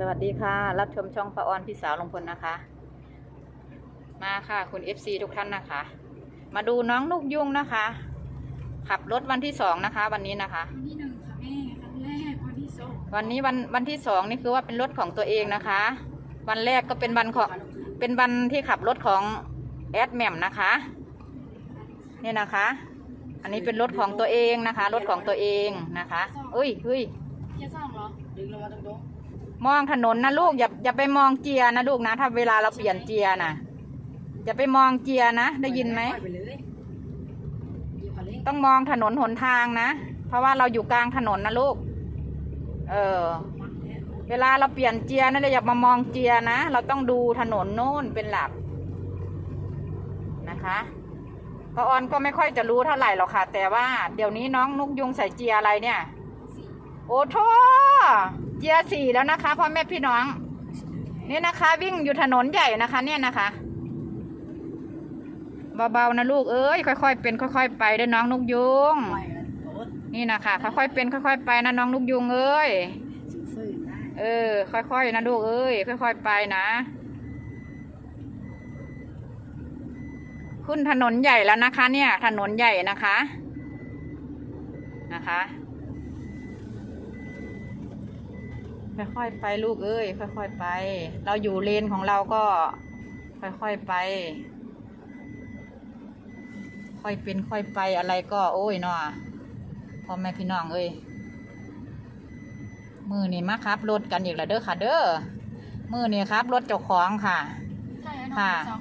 สวัสดีค่ะ รับชมช่องป้าออนพี่สาวลงพลนะคะ มาค่ะคุณ FC ทุกท่านนะคะ มาดูน้องลูกยุ่งนะคะ ขับรถวันที่สองนะคะ วันนี้นะคะ วันที่หนึ่งค่ะแม่ครั้งแรกวันที่สองวันนี้วันวันที่สองนี่คือว่าเป็นรถของตัวเองนะคะ วันแรกก็เป็นวันของเป็นวันที่ขับรถของแอดแหม่มนะคะนี่นะคะ อันนี้เป็นรถของตัวเองนะคะ รถของตัวเองนะคะ อุ้ยเฮ้ยเกียร์สองเหรอดึงลงมาตรง มองถนนนะลูกอย่าอย่าไปมองเจียร์นะลูกนะถ้าเวลาเราเปลี่ยนเจียร์นะอย่าไปมองเจียร์นะได้ยินไหมต้องมองถนนหนทางนะ เพราะว่าเราอยู่กลางถนนนะลูก เออ เวลาเราเปลี่ยนเจียร์นะเราอย่ามามองเจียร์นะ เราต้องดูถนนโน้นเป็นหลักนะคะป้าออนก็ไม่ค่อยจะรู้เท่าไหร่หรอกค่ะ แต่ว่าเดี๋ยวนี้น้องนุกยุงใส่เจียร์อะไรเนี่ย โอ้โท เจียร์สี่แล้วนะคะพ่อแม่พี่น้อง นี่นะคะ วิ่งอยู่ถนนใหญ่นะคะ เนี่ยนะคะเบาๆนะลูกเอ้ยค่อยๆเป็นค่อย ๆ ไปเด้อน้องนกยุงนี่นะคะค่อยๆเป็นค่อย ๆ ไปนะน้องนกยุงเอ้ยซื่อๆได้เออ ค่อยๆนะลูกเอ้ยค่อย ๆ ไปนะขึ้นถนนใหญ่แล้วนะคะ เนี่ย ถนนใหญ่นะคะ นะคะ ค่อยๆไปลูกเอ้ยค่อยๆไป เราอยู่เลนของเราก็ ค่อยๆไป ค่อยเป็นค่อยไปอะไรก็โอ้ยเนาะพ่อแม่พี่น้องเอ้ยมือนี่มาครับรถกันอีกแล้วเด้อค่ะ เด้อมือนี่ครับรถเจ้าของค่ะ ใช่น้องค่ะสอง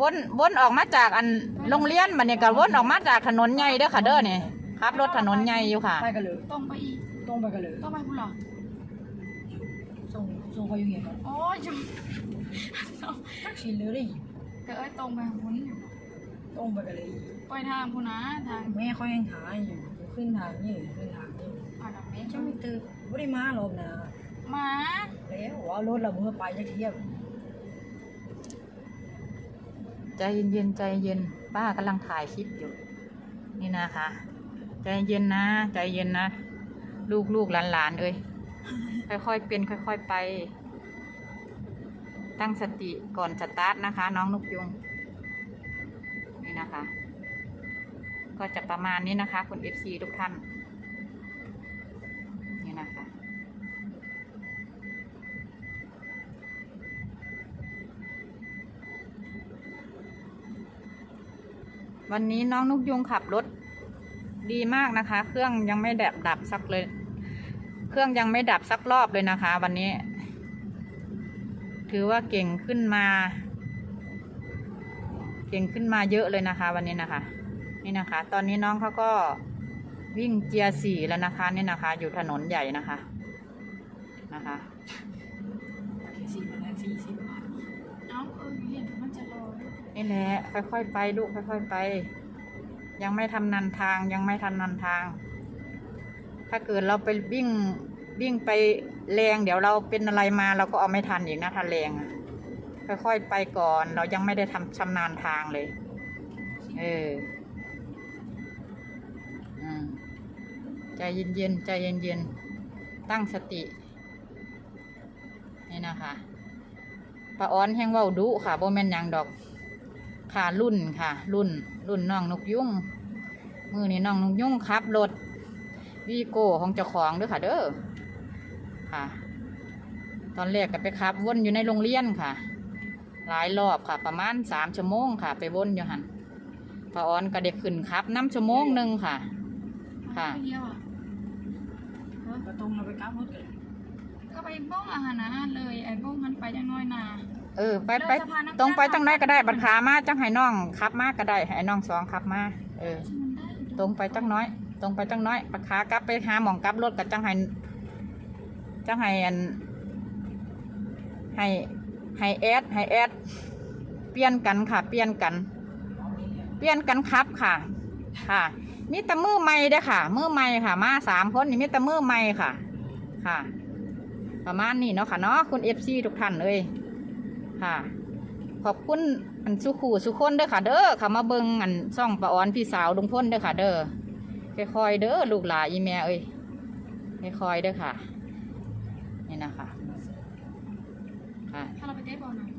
วนวนออกมาจากอันโรงเรียนบัดนี้ก็วนออกมาจากถนนใหญ่เด้อค่ะ เด้อนี่ครับรถถนนใหญ่อยู่ค่ะ ไปกันเลยตรงไปอีกตรงไปกันเลยต้องไปคุณเหรอ ส่งเขาอยู่เงี้ยกันโอ้ยจักชินเลยดิก็เอ้ยตรงไปคุณตรงไปกันเลยปล่อยทางคุณนะทางแม่เขายังหาอยู่ขึ้นทางนี่ขึ้นทางนี่อ่าดอกเบี้ยจ้าไม่ตื่นไม่ได้มาหรอกนะมาแล้วว่ารถเราเมื่อไปจะเที่ยวใจเย็นๆใจเย็นป้ากำลังถ่ายคลิปอยู่ นี่นะคะ ใจเย็นนะ ใจเย็นนะ ลูกลูกหลานหลานๆเอ้ย ค่อยๆ เป็นค่อย ๆ ไป ตั้งสติก่อนสตาร์ทนะคะ น้องนกยุงนี่นะคะ ก็จะประมาณนี้นะคะ คุณเอฟซีทุกท่าน นี่นะคะ วันนี้น้องนุกยุงขับรถดีมากนะคะ เครื่องยังไม่แดบดับสักเลย เครื่องยังไม่ดับสักรอบเลยนะคะ วันนี้ ถือว่าเก่งขึ้นมา เก่งขึ้นมาเยอะเลยนะคะ วันนี้นะคะ นี่นะคะ ตอนนี้น้องเขาก็วิ่งเจียร์สี่แล้วนะคะ นี่นะคะ อยู่ถนนใหญ่นะคะนะคะสี่แรกสี่สิบเอ้าเออเห็นมันจะรอด้วยนี่แหละค่อยๆไปลูกค่อย ๆ ไป ยังไม่ทำนันทางยังไม่ทำนันทาง ถ้าเกิดเราไปวิ่งวิ่งไปแรง เดี๋ยวเราเป็นอะไรมาเราก็เอาไม่ทันอีกนะถ้าแรงค่อยๆไปก่อน เรายังไม่ได้ทำชำนาญทางเลย เอออืมใจเย็นๆใจเย็นๆตั้งสติ นี่นะคะป้าอ้อนแห้งว้าดุค่ะโบแมนยังดอก ค่ะรุ่นค่ะ รุ่น รุ่นน้องนกยุ่งมือนี้น้องนกยุ่งครับรถ วีโก้ของเจ้าของเด้วยค่ะ เด้อค่ะ ตอนแรกก็ไปขับวนอยู่ในโรงเรียนค่ะ หลายรอบค่ะ ประมาณสามชั่วโมงค่ะ ไปวนอยู่หันป้าออนก็ได้ขึ้นครับน้ำชั่วโมงหนึ่งค่ะ ค่ะไปเดียวอะก็ตรงเราไปกราบรถกันก็ไปบ้องอาหารอาหารเลยไอ้บ้องมันไปยังน้อยนาเออไปไปเลยสะพานน้ำตรงไปจ้าจังไหนก็ได้บัดขามาจังให้น้องขับมาก็ได้ให้น้องสองขับมาเออมันได้อยู่ตรงไปจังน้อย ตรงไปจังน้อยปะขากลับไปหาหมองกลับรถกับจังไห้จังไห้อันให้ให้แอดให้แอดเปลี่ยนกันค่ะ เปลี่ยนกัน เปลี่ยนกันครับค่ะ ค่ะมีแต่มือใหม่เด้อค่ะ มือใหม่ค่ะ มาสามคนนี่มีแต่มือใหม่ค่ะ ค่ะ ประมาณนี้เนาะค่ะเนาะคุณเอฟซีทุกท่านเลยค่ะ ขอบคุณอันสุขูสุคนเด้อค่ะ เด้อค่ะมาเบิงอันซ่องปะออนพี่สาวลุงพ้นเด้อค่ะ เด้อ ค่อยๆเด้อลูกหลานอีแม่เอ้ยค่อยๆเด้อค่ะ นี่นะคะค่ะถ้าเราไปเตะบอลน่อย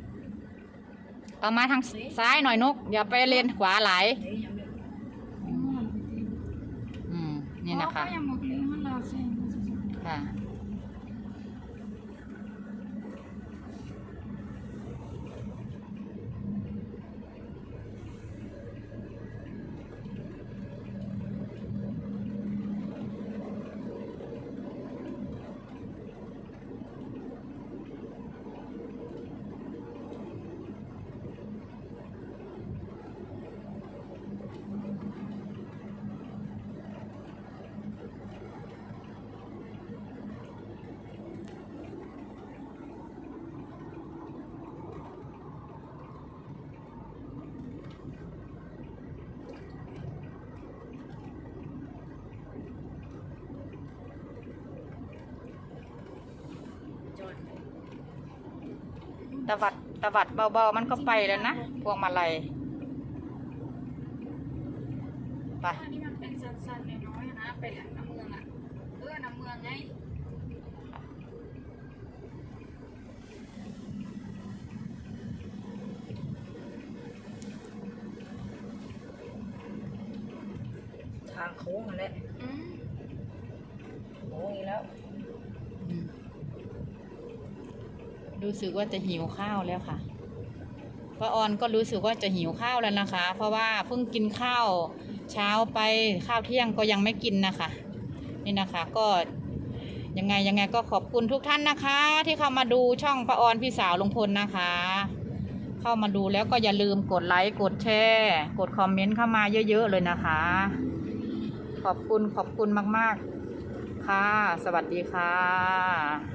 เอามาทางซ้ายหน่อยนก อย่าไปเลนขวาไหลอืมนี่นะคะ อ๋อเขายังหมกเลยมันเราเซ็ง ค่ะ จอย ตะวัดตะวัดเบาๆมันก็ไปแล้วนะพวงมาลัยไปอันนี้มันเป็นสันๆน้อยๆนะไปหลังน้ำเมืองอะเออน้ำเมืองไงทางโค้งนั่นแหละอืมโค้งอีกแล้ว อืม รู้สึกว่าจะหิวข้าวแล้วค่ะป้าออนก็รู้สึกว่าจะหิวข้าวแล้วนะคะ เพราะว่าเพิ่งกินข้าวเช้าไปข้าวเที่ยงก็ยังไม่กินนะคะ นี่นะคะก็ยังไงยังไงก็ขอบคุณทุกท่านนะคะ ที่เข้ามาดูช่องป้าออนพี่สาวลุงพลนะคะ เข้ามาดูแล้วก็อย่าลืมกดไลค์กดแชร์กดคอมเมนต์เข้ามาเยอะ ๆ เลยนะคะ ขอบคุณขอบคุณมาก ๆ ค่ะ สวัสดีค่ะ